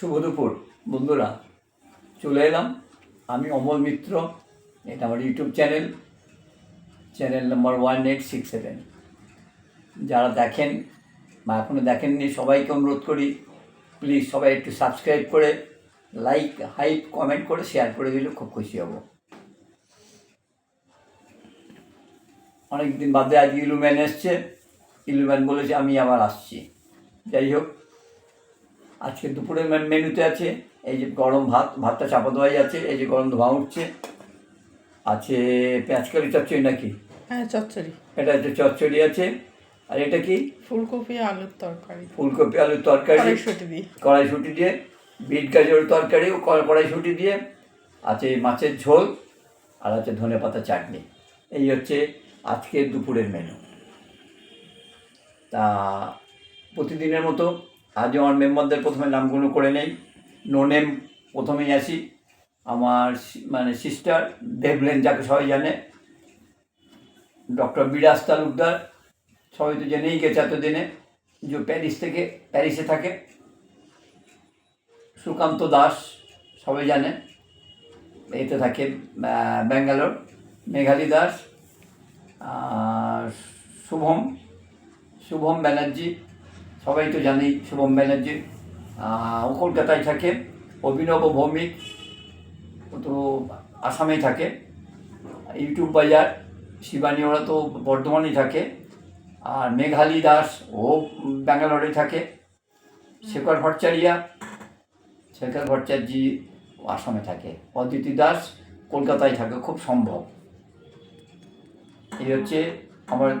শুভ দুপুর বন্ধুরা, চলে এলাম। আমি অমল মিত্র, এটা আমার YouTube channel. Channel number one eight six seven. যারা দেখেন বা এখনও দেখেননি, সবাইকে অনুরোধ করি প্লিজ সবাই একটু সাবস্ক্রাইব করে লাইক হাইপ কমেন্ট করে শেয়ার করে দিলে খুব খুশি হব। অনেক দিন বাদে আজ ইলুম্যান এসছে। ইলুম্যান বলেছে, আমি আবার আসছি। যাই হোক আজকে দুপুরের মেনুতে আছে এই যে গরম ভাত ভাতটা চাপা দেওয়াই আছে এই যে গরম ধোঁয়া উঠছে। আছে পেঁয়াজকারি চচ্চড়ি নাকি? হ্যাঁ চচ্চড়ি। এটা হচ্ছে চচ্চড়ি আছে। আর এটা কি? ফুলকপি আলুর তরকারি। ফুলকপি আলুর তরকারি। কড়াইশুঁটি দিয়ে। কড়াইশুঁটি দিয়ে। বিট গাজরের তরকারি কড়াইশুঁটি দিয়ে। আছে মাছের ঝোল। আর আছে ধনে পাতা চাটনি। এই হচ্ছে আজকের দুপুরের মেনু। তা প্রতিদিনের মতো আজও আমার মেম্বারদের প্রথমে নামগুলো করে নেই। নো নেম প্রথমেই আসি। আমার মানে সিস্টার দেবলেন যাকে সবাই জানে ডক্টর বিরাজ তালুকদার। সবাই তো জেনেই গেছে এতদিনে যে প্যারিস থেকে, প্যারিসে থাকে। সুকান্ত দাস সবাই জানে। এতে থাকে ব্যাঙ্গালোর। মেঘালী দাস শুভম শুভম ব্যানার্জি। সবাই তো জানেই শুভম ব্যানার্জি। ও কলকাতায় থাকে, অভিনব ভৌমিক, ও তো আসামেই থাকে। ইউটিউব বাজার, শিবানী, ওরা তো বর্ধমানেই থাকে। আর মেঘালী দাস, ও ব্যাঙ্গালোরে থাকে। শেখর ভট্টাচারিয়া, শেখর ভট্টাচার্যি আসামে থাকে। অদিতি দাস কলকাতায় থাকে, খুব সম্ভব। এই হচ্ছে আমার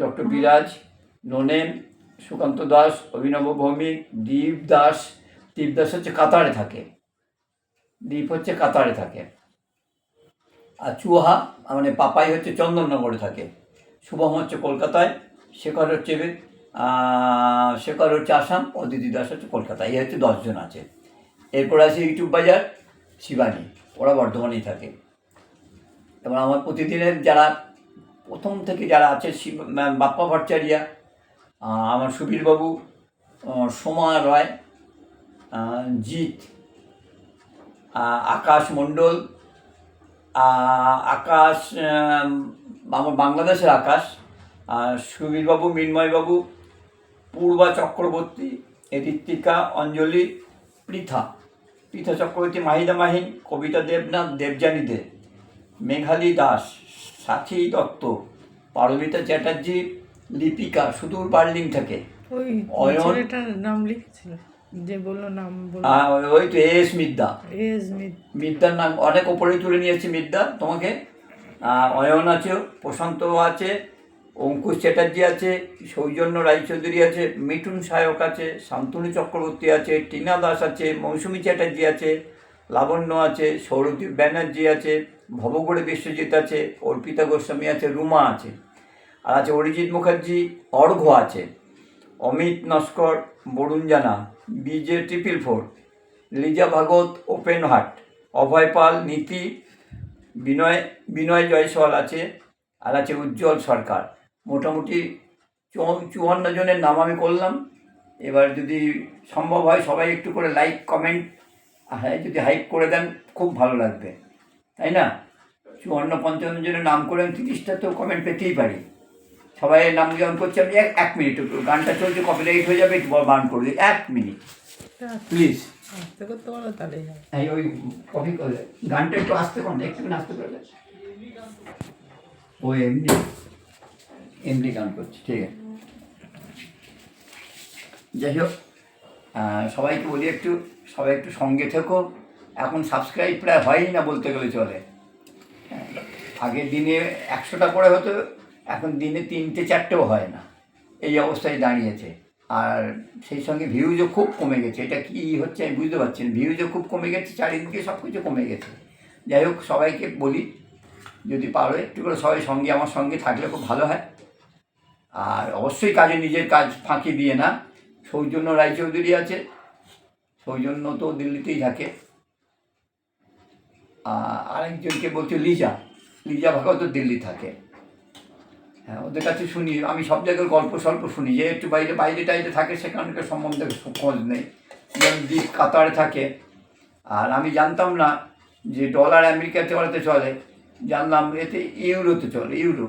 ডক্টর বিরাজ ননেন সুকান্ত দাস, অভিনব ভৌমিক, দীপ দাস। দীপ দাস হচ্ছে কাতারে থাকে। দীপ হচ্ছে কাতারে থাকে। আর চুহা মানে পাপাই হচ্ছে চন্দননগরে থাকে। শুভম হচ্ছে কলকাতায়, শেখর হচ্ছে শেখর হচ্ছে আসাম অদিতি দাস হচ্ছে কলকাতা এই হচ্ছে দশজন আছে। এরপর আছে ইউটিউব বাজার, শিবানী। ওরা বর্ধমানেই থাকে। এবার আমার প্রতিদিনের যারা, প্রথম থেকে যারা আছে বাপ্পা ভট্টাচারিয়া আমার সুবীরবাবু সোমা রয় জিৎ আকাশ মণ্ডল আকাশ আমার বাংলাদেশের আকাশ সুবীরবাবু, মৃন্ময়বাবু, পূর্বা চক্রবর্তী, ঋত্বিকা, অঞ্জলি, পৃথা। পৃথা চক্রবর্তী, মাহিদা মাহিন, কবিতা দেবনাথ, দেবযানী দে, মেঘালী দাস, সাথী দত্ত, পারমিতা চ্যাটার্জি লিপিকা সুদূর বার্লিং থেকে। ওই ছেলেটার নাম লিখেছিল যে বলল নাম ওই তো এস মিদ্যা। এস মিদ্যার নাম অনেক ওপরে তুলে নিয়েছি মিদ্যা তোমাকে। অয়ন আছে প্রশান্ত আছে অঙ্কুশ চ্যাটার্জি আছে সৌজন্য রায়চৌধুরী আছে মিঠুন সায়ক আছে শান্তনু চক্রবর্তী আছে টিনা দাস আছে মৌসুমী চ্যাটার্জি আছে লাবণ্য আছে সৌরদীপ ব্যানার্জি আছে ভবগড়ে বিশ্বজিৎ আছে অর্পিতা গোস্বামী আছে রুমা আছে। আর আছে অরিজিৎ মুখার্জি অর্ঘ আছে, Amit Naskar, Barun Jana, BJ triple four, Liza Bhagat open heart, Abhay Pal, Niti, Binoy Binoy Jaiswal আছে আর আছে উজ্জ্বল সরকার। মোটামুটি চুয়ান্ন জনের নাম আমি করলাম। এবার যদি সম্ভব হয় সবাই একটু করে লাইক কমেন্ট হ্যাঁ যদি হাইপ করে দেন খুব ভালো লাগবে। তাই না? চুয়ান্ন, পঞ্চান্ন জনের নাম করে আমি তিরিশটা তো কমেন্ট পেতেই পারি। সবাই নাম যেমন করছে আমি এক এক মিনিট একটু গানটা চলছে কপিরাইট হয়ে যাবে একটু বান করে দিই। এক মিনিট। প্লিজ এই ওই কপি গানটা একটু আসতে কোন একটু আসতে দে। ও এমনি এমনি গান করছে ঠিক আছে। যাই হোক সবাইকে বলি একটু সবাই একটু সঙ্গে থেকো। এখন সাবস্ক্রাইব প্রায় হয়ই না বলতে গেলে চলে। হ্যাঁ, আগের দিনে একশোটা করে হতো এখন দিনে তিনটে চারটেও হয় না। এই অবস্থায় দাঁড়িয়েছে। আর সেই সঙ্গে ভিউজও খুব কমে গেছে। এটা কি হচ্ছে আমি বুঝতে পারছি না। ভিউজও খুব কমে গেছে, চারিদিকে সব কিছু কমে গেছে। যাই হোক, সবাইকে বলি, যদি পারো একটু করে সবাই সঙ্গে, আমার সঙ্গে থাকলে খুব ভালো হয়। আর অবশ্যই কাজে নিজের কাজ ফাঁকি দিয়ে না। সৌজন্য রায়চৌধুরী আছে। সৌজন্য তো দিল্লিতেই থাকে। আর আরেকজনকে বলছে, লিজা। লিজা ভাগত দিল্লি থাকে। হ্যাঁ ওদের কাছে শুনি, আমি সব জায়গায় গল্প সল্প শুনি। যে একটু বাইরে বাইরে টাইরে থাকে, সেখানকার সম্বন্ধে খোঁজ নেই। যেমন দ্বীপ কাতারে থাকে। আর আমি জানতাম না যে ডলার আমেরিকাতে ওরাতে চলে। জানলাম এতে ইউরোতে চলে, ইউরো।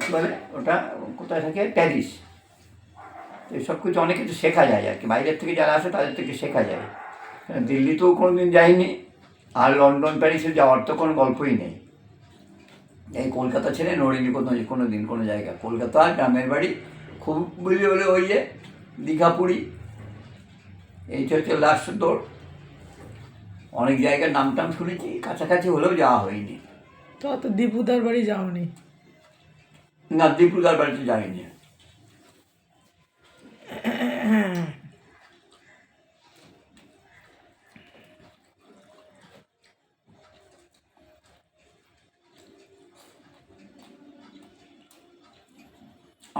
কী বলে, ওটা কোথায় থাকে? প্যারিস। তো সব কিছু অনেক কিছু শেখা যায় আর কি। বাইরের থেকে যারা আসে, তাদের থেকে শেখা যায়। দিল্লিতেও কোনো দিন যাইনি, আর লন্ডন, প্যারিসে যাওয়ার তো কোনো গল্পই নেই। এই কলকাতা ছেড়ে নড়িনি কোনো কোনো দিন কোনো জায়গা। কলকাতা গ্রামের বাড়ি খুব বলি হলে ওই যে দীঘা পুরী এইটা হচ্ছে লাস্ট দৌড় অনেক জায়গার নাম টাম শুনেছি কাছাকাছি হলেও যাওয়া হয়নি। তো অত দীপুদার বাড়ি যাওনি? না দীপুদার বাড়িতে যাইনি।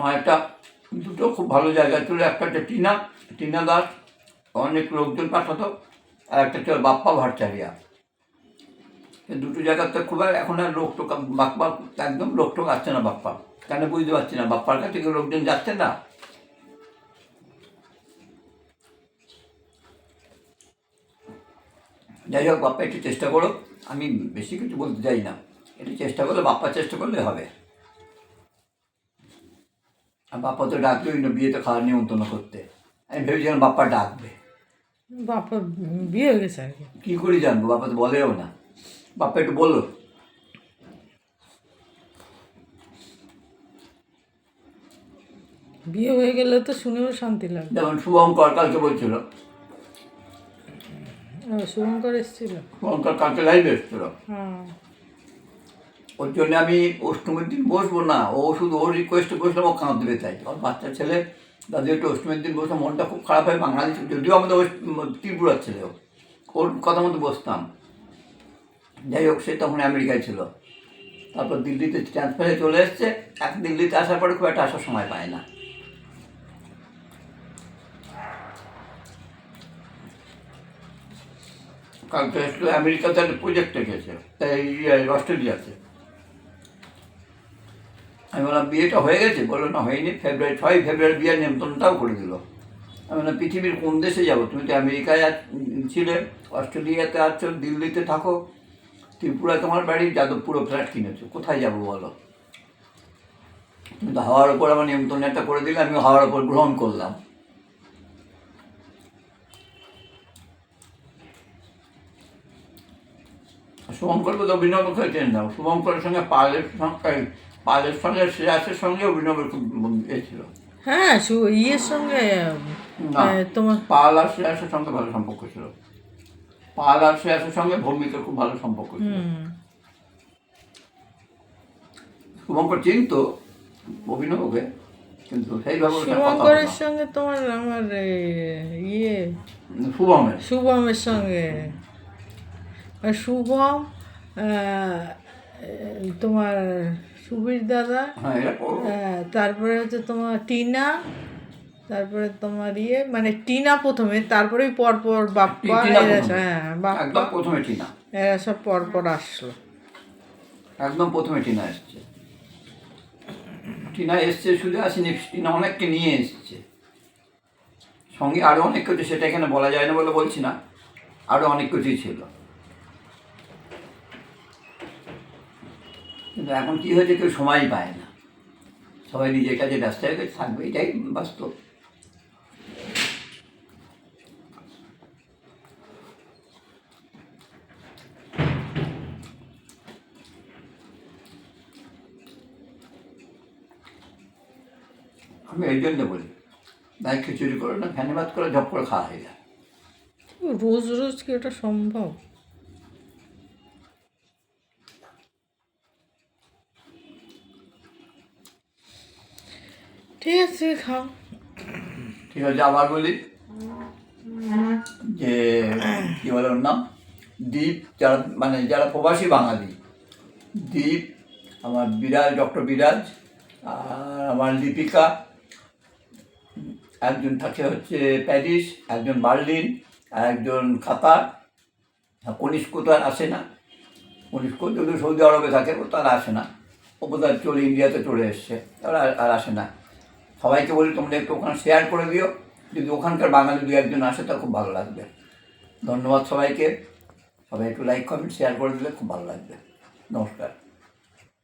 আমার একটা দুটো খুব ভালো জায়গা ছিল, একটা হচ্ছে টিনা টিনা দাস, অনেক লোকজন পাঠাতো, আর একটা ছিল বাপ্পা ভাটচারিয়া। দুটো জায়গাতে খুব এখন আর লোক টোক, বাপ্পা একদম লোক টোক আসছে না বাপ্পা। কেন বুঝতে পারছি না, বাপ্পার কাছে কেউ লোকজন যাচ্ছে না? যাই হোক, বাপ্পা একটু চেষ্টা করো, আমি বেশি কিছু বলতে চাই না। একটু চেষ্টা করলে, বাপ্পা চেষ্টা করলে হবে। বাপ্পা তো ডাকবেই না বিয়েতে খাওয়ার নিমন্ত্রণ করতে। আমি ভেবেছিলাম বাপ্পা ডাকবে। বাপা বিয়ে হয়ে গেছে আর কি। কী করে জানব? বাপ্পা তো বলেও না। বাপ্পা একটু বলল বিয়ে হয়ে গেলে তো শুনেও শান্তি লাগবে। যেমন শুভঙ্কর কালকে বলছিল। শুভঙ্কর এসেছিল? শুভঙ্কর কালকে লাইভে এসেছিল। হ্যাঁ। ওর জন্য আমি অষ্টমীর দিন বসবো না। ও শুধু ওর রিকোয়েস্টে বসলাম ও কাঁদতে দেবে তাই। ওর বাচ্চা ছেলে দাদু একটু অষ্টমীর দিন বসে মনটা খুব খারাপ হয় ছিল, যদিও আমাদের ত্রিপুরার ছেলে ও। ওর কথা মতো বসতাম। যাই হোক সে তখন আমেরিকায় ছিল। তারপর দিল্লিতে ট্রান্সফারে চলে এসছে। এক দিল্লিতে আসার পরে খুব একটা আসার সময় পায় না। কালকে আমেরিকাতে একটা প্রজেক্টে গেছে তাই অস্ট্রেলিয়াতে। আমি বললাম, বিয়েটা হয়ে গেছে? বলল, না, হয়নি। ফেব্রুয়ারি ছয় ফেব্রুয়ারি বিয়ের নিমন্ত্রণটাও করে দিল। আমি বললাম, পৃথিবীর কোন দেশে যাব? তুমি তো আমেরিকায় ছিলে, অস্ট্রেলিয়াতে আছো, দিল্লিতে থাকো। ত্রিপুরা তোমার বাড়ি যাদবপুরে ফ্ল্যাট কিনেছো। কোথায় যাব বলো? তুমি তো হাওয়ার ওপর আমার নিমন্ত্রণ একটা করে দিলে আমি হাওয়ার ওপর গ্রহণ করলাম। শুভঙ্কর তো অভিনব খেয়েছেন না। শুভঙ্করের সঙ্গে সঙ্গে পালের সঙ্গে শ্রেয়াসের সঙ্গে অভিনবের খুব এ ছিল। হ্যাঁ ইয়ের সঙ্গে তোমার পাল আর শ্রেয়াসের সঙ্গে ভালো সম্পর্ক ছিল। পাল আর শ্রেয়াসের সঙ্গে ভৌমিকের খুব ভালো সম্পর্ক ছিল। শুভঙ্কর চিনতো অভিনবকে কিন্তু সেইভাবে শুভঙ্করের সঙ্গে তোমার আমার ইয়ে শুভমের। শুভমের সঙ্গে। শুভম তোমার সুবীর দাদা হ্যাঁ হ্যাঁ, তারপরে হচ্ছে তোমার টিনা তারপরে তোমার ইয়ে মানে টিনা প্রথমে তারপরে পরপর বাপ্পা এরা হ্যাঁ বাপ্পা। প্রথমে টিনা। এরা সব পরপর আসলো। একদম প্রথমে টিনা এসছে। টিনা এসছে শুধু আসেনি টিনা অনেককে নিয়ে এসছে। সঙ্গে আরও অনেক কিছু সেটা এখানে বলা যায় না বলে বলছি না। আরও অনেক কিছুই ছিল। কিন্তু এখন কি হয়েছে কেউ সময় পায় না। সবাই নিজের কাছে ব্যস্ত হয়ে গেছে, থাকবে, এটাই বাস্তব। আমি এই জন্য বলি নাই খিচুড়ি করে না ফ্যানে ভাত করে ঝপ করে খাওয়া হয়ে যায়। রোজ রোজ কি এটা সম্ভব? ঠিক আছে খাও ঠিক আছে আবার বলি যে, কী বলে ওর নাম? দ্বীপ যারা মানে যারা প্রবাসী বাঙালি দ্বীপ আমার বিরাজ, ডক্টর বিরাজ, আর আমার লিপিকা, একজন থাকে হচ্ছে প্যারিস, একজন বার্লিন, আর একজন খাতার কনিষ্ক তো আর আসে না। কনিষ্ক যদি সৌদি আরবে থাকে, ও তো আর আসে না। ও বোধহয় চলে ইন্ডিয়াতে চলে এসছে আর- আর আসে না। সবাইকে বলি, তোমরা একটু ওখানে শেয়ার করে দিও। যদি ওখানকার বাঙালি দু একজন আসে তা খুব ভালো লাগবে। ধন্যবাদ সবাইকে। সবাই একটু লাইক কমেন্ট শেয়ার করে দিলে খুব ভালো লাগবে। নমস্কার।